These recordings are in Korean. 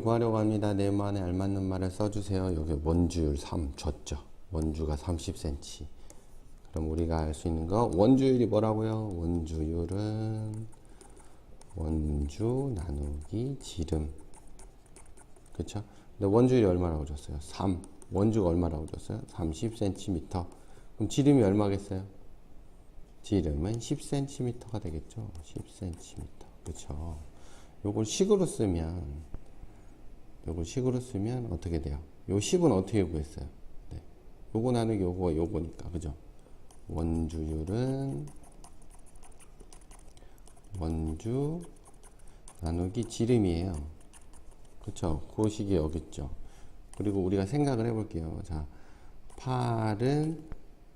구하려고 합니다. 네모안에 알맞는 말을 써주세요. 여기 원주율 3 줬죠. 원주가 30cm. 그럼 우리가 알 수 있는 거 원주율이 뭐라고요? 원주율은 원주 나누기 지름. 그쵸? 근데 원주율이 얼마라고 줬어요? 3. 원주가 얼마라고 줬어요? 30cm. 그럼 지름이 얼마겠어요? 지름은 10cm가 되겠죠. 10cm. 그쵸? 요걸 식으로 쓰면 요걸 식으로 쓰면 어떻게 돼요? 요 10은 어떻게 구했어요? 네. 요거 나누기 요거 요거니까 그죠? 원주율은 원주 나누기 지름이에요. 그쵸? 그 식이 여기 있죠. 그리고 우리가 생각을 해볼게요. 자, 8은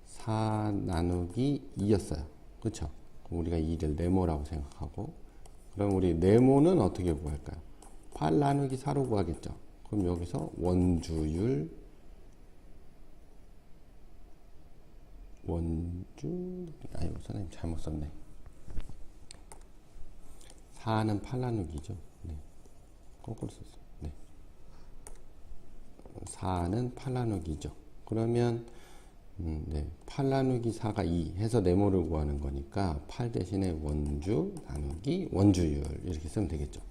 4 나누기 2였어요. 그쵸? 우리가 2를 네모라고 생각하고 그럼 우리 네모는 어떻게 구할까요? 8 나누기 4로 구하겠죠. 그럼 여기서 원주율 원주 아이고 선생님 잘못 썼네. 4는 8 나누기죠. 네. 거꾸로 썼어요. 네. 4는 8 나누기죠. 그러면 음, 네. 8 나누기 4가 2 해서 네모를 구하는 거니까 8 대신에 원주 나누기 원주율 이렇게 쓰면 되겠죠.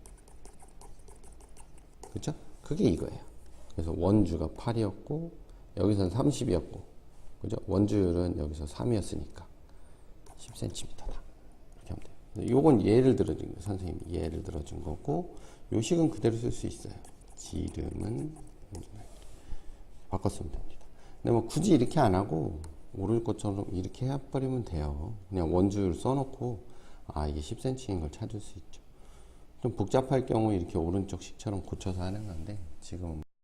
그죠? 그게 이거예요. 그래서 원주가 8이었고 여기서는 30이었고 그죠? 원주율은 여기서 3이었으니까 10cm다. 이렇게 하면 돼요. 요건 예를 들어준 거예요. 선생님이 예를 들어준 거고 요 식은 그대로 쓸 수 있어요. 지름은 바꿨으면 됩니다. 근데 뭐 굳이 이렇게 안 하고 오를 것처럼 이렇게 해버리면 돼요. 그냥 원주율 써놓고 아 이게 10cm인 걸 찾을 수 있죠. 좀 복잡할 경우 이렇게 오른쪽 식처럼 고쳐서 하는 건데 지금은